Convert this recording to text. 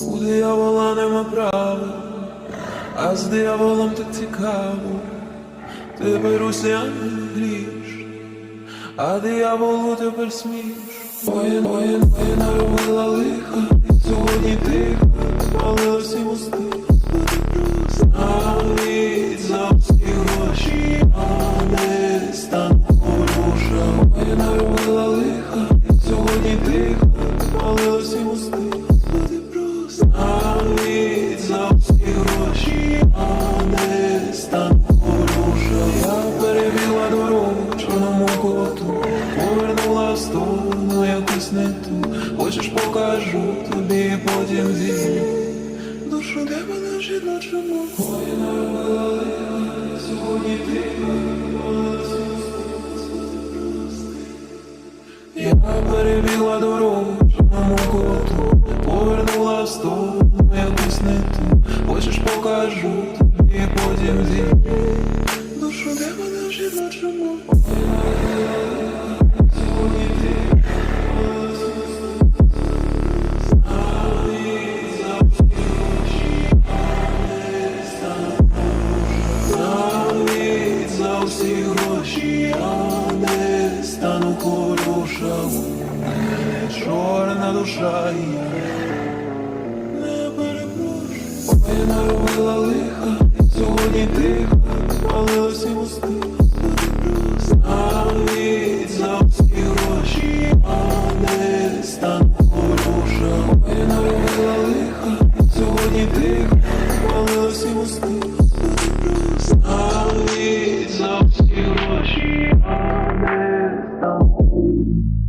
У диявола нема права, а з дияволом так цікаво. Ти руся гріш, а дияволу тепер сміш. Моє, моє, моє Хочеш покажу тобі потім зі. Душу де мене жіночому Ой, сьогодні ти Я перебігла дорогу чорному коту, повернула в сторону якусь не ту. Хочеш покажу тобі потім зі. Душу мене жіночому Сьогодні всі гроші, я не стану хороша, чорна душа і не перепрошую. Ой, наробила лиха, сьогодні тихо, але усім мости. cornerstone.